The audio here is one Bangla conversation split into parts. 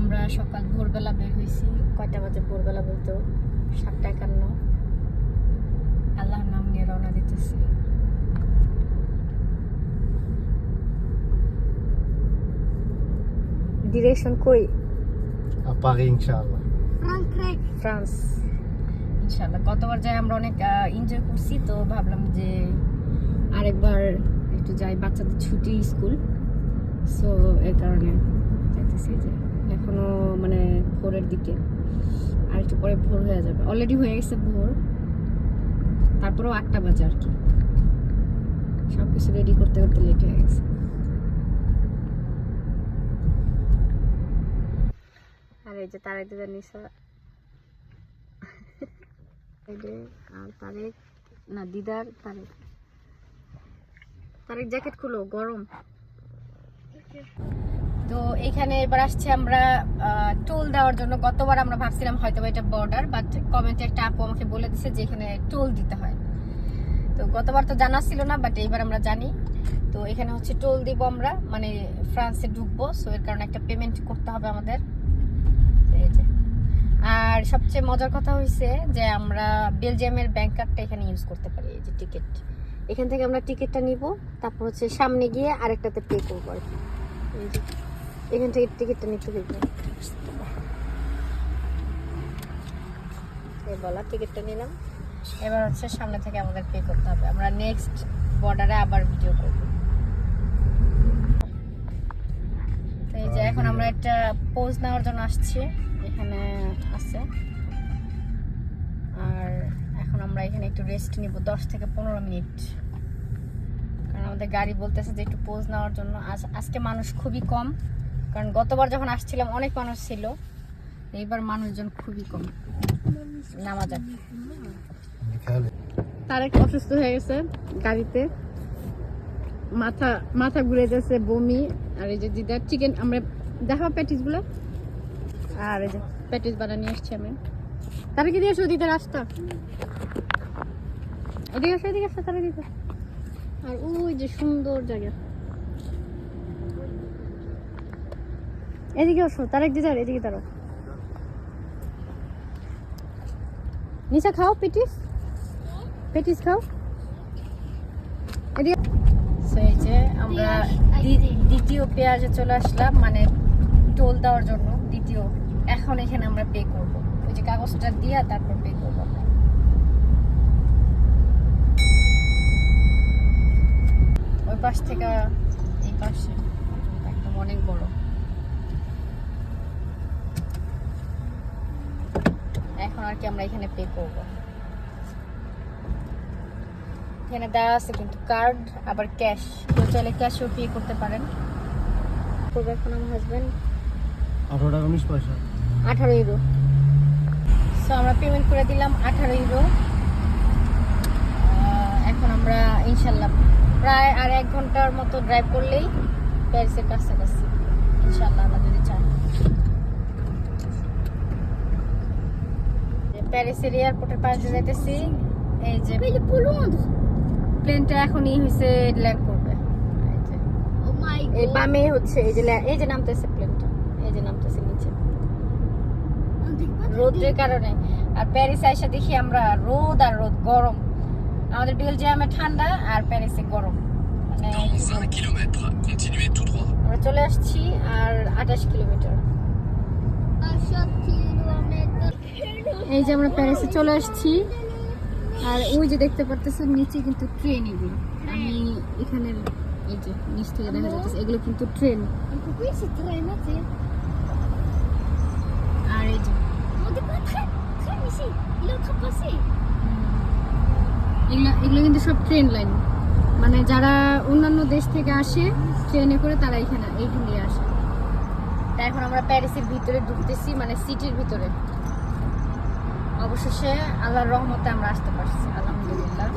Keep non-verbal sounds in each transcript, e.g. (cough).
আমরা সকাল ভোরবেলা বের হয়েছি কয়টা বাজে ভোরবেলা বলতো? সাতটা একান্ন। আল্লাহর নাম নিয়ে রওনা দিতেছি। ডিরেকশন কই? Paris, France. ইনশাল্লাহ গতবার যাই আমরা অনেক এনজয় করছি তো ভাবলাম যে আরেকবার একটু যাই বাচ্চাদের ছুটি স্কুল। সো এর কারণে যাইতেছি যে। এখনও মানে ভোরের দিকে। আর একটু পরে ভোর হয়ে যাবে। অলরেডি হয়ে গেছে ভোর। তারপরেও আটটা বাজে আর কি। সব কিছু রেডি করতে করতে লেট হয়ে গেছে। আর এই যে তারাই নিশা। (laughs) আর তারেক, না, দিদার তারেক। তারেক জ্যাকেট খুলো, গরম। তো এখানে এবার আসছে আমরা টোল দেওয়ার জন্য। গতবার আমরা ভাবছিলাম হয়তো এটা বর্ডার বাট কমেন্টে একটা আপু আমাকে বলে দিছে যে এখানে টোল দিতে হয়। তো গতবার তো জানা ছিল না বাট এইবার আমরা জানি। তো এখানে হচ্ছে টোল দিব আমরা মানে ফ্রান্সে ঢুকবো সো এর কারণে একটা পেমেন্ট করতে হবে আমাদের। আর সবচেয়ে মজার কথা হয়েছে যে আমরা বেলজিয়ামের ব্যাংক কার্ডটা এখানে ইউজ করতে পারি, এই যে টিকিট এখান থেকে আমরা টিকিটটা নিব, তারপর হচ্ছে সামনে গিয়ে আরেকটাতে পে করব আর কি। এখান থেকে টিকিটটা নিতে হইবে এই বলা, টিকিটটা নিলাম। এবার হচ্ছে সামনে থেকে আমাদের পে করতে হবে। আমরা নেক্সট বর্ডারে আবার ভিডিও করব। তো এই যে এখন আমরা একটা পোজ নেওয়ার জন্য আসছি। এখানে আছে। আর এখন আমরা এখানে একটু রেস্ট নিব, দশ থেকে পনেরো মিনিট। আমাদের গাড়ি বলতেছে যে একটু পোজ নেওয়ার জন্য। আজ, আজকে মানুষ খুবই কম। কারণ গতবার যখন আসছিলাম, অনেক মানুষ ছিল। এইবার মানুষজন খুবই কম। নামা যাক Mikhail. তারেক অসুস্থ হয়ে গেছে গাড়িতে। মাথা মাথা ঘুরে যাচ্ছে, বমি। আর এই যে দিদার চিকেন আমরা দেখা প্যাটিসগুলো আর এই যে প্যাটিস বানা নিয়ে এসছি আমি। তারেকে দিয়ে আসো দিদার রাস্তা। এদিকে আসো এদিকে আসো তারা দিদা আর ওই যে সুন্দর জায়গা। এদিকে আসো, তারেক দিদার, এদিকে দাঁড়ো নিচা খাও পেটিস। পেটিস খাও। এদিকে এই যে আমরা দ্বিতীয় পেঁয়াজে চলে আসলাম মানে টোল দেওয়ার জন্য দ্বিতীয়। এখন এখানে আমরা পে করব। ওই যে কাগজটা দিয়ে তারপর পে করব আমরা। পাশ থেকে এই পাশে। একদম অনেক বড়। এখন আর কি আমরা এখানে পে করব। এখানে দেওয়া আছে কিন্তু কার্ড আবার ক্যাশ কেউ চাইলে ক্যাশও পে করতে পারেন। করবে এখন আমার হাজব্যান্ড আঠারো টাকা উনিশ পয়সা। আঠারো ইউরো সো আমরা পেমেন্ট করে দিলাম আঠারো ইউরো এখন আমরা ইনশাল্লাহ প্রায় আর এক ঘণ্টার মতো ড্রাইভ করলেই প্যারিসের কাছাকাছি। ইনশাল্লাহ আমরা যদি যে প্যারিসের এয়ারপোর্টের পাশে যাইতেছি এই যে প্লেনটা এখনই হয়েছে ল্যান্ড করবে। এই বামে হচ্ছে এই যে এই যে নামতেছে প্লেনটা এই যে নামতেছে নিচে। রোদের কারণে। আর প্যারিস আইসা দেখি আমরা রোদ আর রোদ গরম। আমাদের বেলজিয়ামে ঠান্ডা আর প্যারিসে গরম। মানে Dans 5 km, continuez tout droit. আমরা চলে আসছি আর আঠাশ কিলোমিটার। এই যে আমরা প্যারিসে চলে আসছি। আর ওই যে দেখতে পারতেছেন নিচে কিন্তু ট্রেন এগুলো। আমি এখানে এই যে নিচ থেকে দেখা যাচ্ছে এগুলো কিন্তু ট্রেন আর এই যে এগুলো কিন্তু সব ট্রেন লাইন মানে যারা অন্যান্য দেশ থেকে আসে ট্রেনে করে তারা এখানে এইটি নিয়ে আসে। তা এখন আমরা প্যারিসের ভিতরে ঢুকতেছি মানে সিটির ভিতরে। অবশেষে আল্লাহর রহমতে আমরা আসতে পারছি, আলহামদুলিল্লাহ।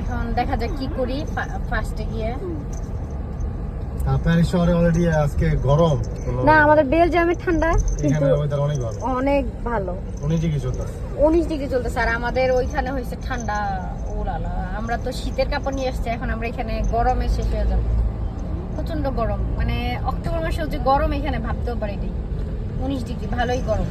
এখন দেখা যাক কি করি ফার্স্টে গিয়ে। প্যারিস শহরে অলরেডি আজকে গরম না আমাদের বেলজিয়ামে ঠান্ডা কিন্তু অনেক ভালো। অনেক ভালো। উনিশ ডিগ্রি চলতেছে। উনিশ ডিগ্রি চলতেছে আর আমাদের ওইখানে হয়েছে ঠান্ডা ওলালা আমরা তো শীতের কাপড় নিয়ে এসছি এখন আমরা এখানে গরমে শেষ হয়ে যাব। প্রচণ্ড গরম মানে অক্টোবর মাসেও যে গরম এখানে ভাবতেও পারিনি। উনিশ ডিগ্রি ভালোই গরম।